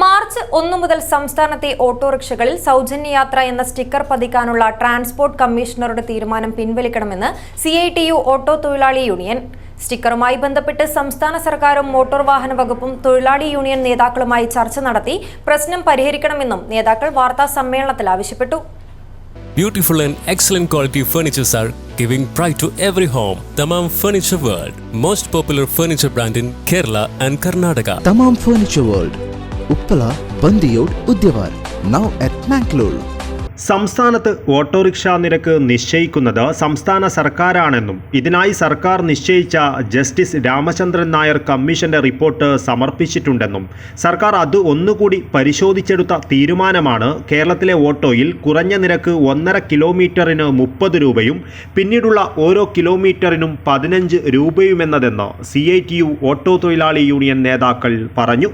March ഒന്നു മുതൽ സംസ്ഥാനത്തെ ഓട്ടോറിക്ഷകളിൽ സൗജന്യ യാത്ര എന്ന സ്റ്റിക്കർ പതിക്കാനുള്ള ട്രാൻസ്പോർട്ട് കമ്മീഷണറുടെ തീരുമാനം പിൻവലിക്കണമെന്ന് C I T U auto തൊഴിലാളി യൂണിയൻ സ്റ്റിക്കറുമായി ബന്ധപ്പെട്ട് സംസ്ഥാന സർക്കാരും മോട്ടോർ വാഹന വകുപ്പും തൊഴിലാളി യൂണിയൻ നേതാക്കളുമായി ചർച്ച നടത്തി പ്രശ്നം പരിഹരിക്കണമെന്നും നേതാക്കൾ വാർത്താ സമ്മേളനത്തിൽ ആവശ്യപ്പെട്ടു Beautiful and excellent quality furnitures are giving pride to every home. Tamam Furniture World, most popular furniture brand in Kerala and Karnataka. Tamam Furniture world Uppala Bandiyod Udyavar now at Mangalore സംസ്ഥാനത്ത് autorickshaw നിരക്ക് നിശ്ചയിക്കുന്നത് സംസ്ഥാന സർക്കാരാണെന്നും ഇതിനായി സർക്കാർ നിശ്ചയിച്ച justice Ramachandran Nair കമ്മീഷന്റെ report സമർപ്പിച്ചിട്ടുണ്ടെന്നും സർക്കാർ അത് ഒന്നുകൂടി പരിശോധിച്ചെടുത്ത തീരുമാനമാണ് കേരളത്തിലെ ഓട്ടോയിൽ കുറഞ്ഞ നിരക്ക് ഒന്നര കിലോമീറ്ററിന് മുപ്പത് രൂപയും പിന്നീടുള്ള ഓരോ കിലോമീറ്ററിനും പതിനഞ്ച് രൂപയുമെന്നതെന്ന് C I T U auto തൊഴിലാളി യൂണിയൻ നേതാക്കൾ പറഞ്ഞു.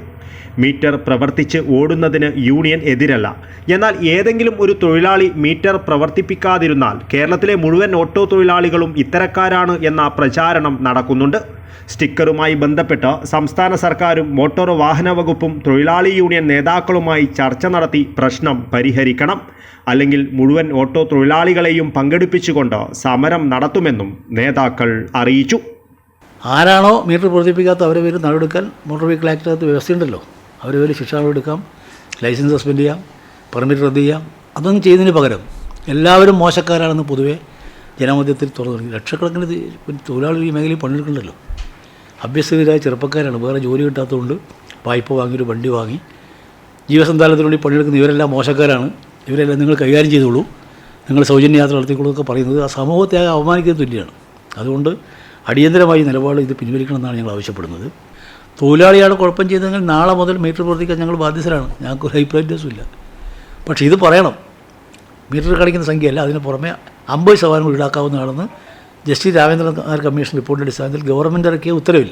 മീറ്റർ പ്രവർത്തിച്ച് ഓടുന്നതിന് യൂണിയൻ എതിരല്ല. എന്നാൽ ഏതെങ്കിലും ഒരു തൊഴിലാളി മീറ്റർ പ്രവർത്തിപ്പിക്കാതിരുന്നാൽ കേരളത്തിലെ മുഴുവൻ ഓട്ടോ തൊഴിലാളികളും ഇത്തരക്കാരാണ് എന്ന പ്രചാരണം നടക്കുന്നുണ്ട്. സ്റ്റിക്കറുമായി ബന്ധപ്പെട്ട് സംസ്ഥാന സർക്കാരും മോട്ടോർ വാഹന വകുപ്പും തൊഴിലാളി യൂണിയൻ നേതാക്കളുമായി ചർച്ച നടത്തി പ്രശ്നം പരിഹരിക്കണം. അല്ലെങ്കിൽ മുഴുവൻ ഓട്ടോ തൊഴിലാളികളെയും പങ്കെടുപ്പിച്ചുകൊണ്ട് സമരം നടത്തുമെന്നും നേതാക്കൾ അറിയിച്ചു. ആരാണോ മീറ്റർ പ്രവർത്തിപ്പിക്കാത്ത അവരെ പേര് നടപടിക്കാൻ മോട്ടോർ വെഹിക്കിൾ ആക്ടിനകത്ത് വ്യവസ്ഥയുണ്ടല്ലോ. അവരെ പേര് ശിക്ഷ നടപടിയെടുക്കാം ലൈസൻസ് സസ്പെൻഡ് ചെയ്യാം പെർമിറ്റ് റദ്ദ് ചെയ്യാം. അതൊന്നും ചെയ്യുന്നതിന് പകരം എല്ലാവരും മോശക്കാരാണെന്ന് പൊതുവേ ജനമധ്യത്തിൽ തുറന്നു തുടങ്ങി. ലക്ഷക്കണക്കിന് തൊഴിലാളികൾ ഈ മേഖലയിൽ പണിയെടുക്കുന്നുണ്ടല്ലോ. അഭ്യസ്തരായ ചെറുപ്പക്കാരാണ്. വേറെ ജോലി കിട്ടാത്തതുകൊണ്ട് വായ്പ വാങ്ങി ഒരു വണ്ടി വാങ്ങി ജീവസന്താനത്തിനുള്ളിൽ പണിയെടുക്കുന്ന ഇവരെല്ലാം മോശക്കാരാണ്. ഇവരെല്ലാം നിങ്ങൾ കൈകാര്യം ചെയ്തോളൂ. നിങ്ങൾ സൗജന്യ യാത്ര നടത്തിക്കൊള്ളൊക്കെ പറയുന്നത് ആ സമൂഹത്തെ അവമാനിക്കുന്ന തുല്യമാണ് അതുകൊണ്ട് അടിയന്തരമായി നിലപാട് ഇത് പിൻവലിക്കണമെന്നാണ് ഞങ്ങൾ ആവശ്യപ്പെടുന്നത്. തൊഴിലാളിയാണ് കുഴപ്പം ചെയ്തതെങ്കിൽ നാളെ മുതൽ മീറ്റർ പ്രവർത്തിക്കാൻ ഞങ്ങൾ ബാധ്യസ്ഥരാണ്. ഞങ്ങൾക്ക് ഒരു അഭിപ്രായവും ഇല്ല. പക്ഷേ ഇത് പറയണം. മീറ്റർ കാണിക്കുന്ന സംഖ്യയല്ല അതിന് പുറമെ അമ്പത് ശതമാനം ഈടാക്കാവുന്നതാണെന്ന് ജസ്റ്റിസ് രാമേന്ദ്രൻ കമ്മീഷൻ റിപ്പോർട്ടിന്റെ അടിസ്ഥാനത്തിൽ ഗവൺമെന്റ് ഇറക്കിയ ഉത്തരവിൽ.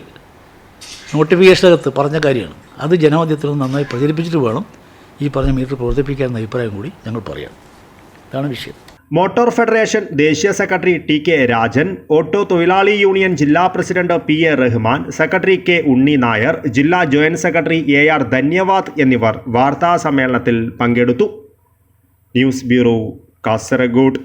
നോട്ടിഫിക്കേഷനകത്ത് പറഞ്ഞ കാര്യമാണ്. അത് ജനമധ്യത്തിൽ നിന്ന് നന്നായി പ്രചരിപ്പിച്ചിട്ട് വേണം ഈ പറഞ്ഞ മീറ്റർ പ്രവർത്തിപ്പിക്കാമെന്ന അഭിപ്രായം കൂടി ഞങ്ങൾ പറയാം ഇതാണ് വിഷയം. മോട്ടോർ ഫെഡറേഷൻ ദേശീയ secretary T K Rajan auto തൊഴിലാളി യൂണിയൻ ജില്ലാ president P A Rahman secretary K Unni Nair ജില്ലാ joint secretary A R Dhanyavad എന്നിവർ വാർത്താ സമ്മേളനത്തിൽ പങ്കെടുത്തു. News bureau Kasaragod.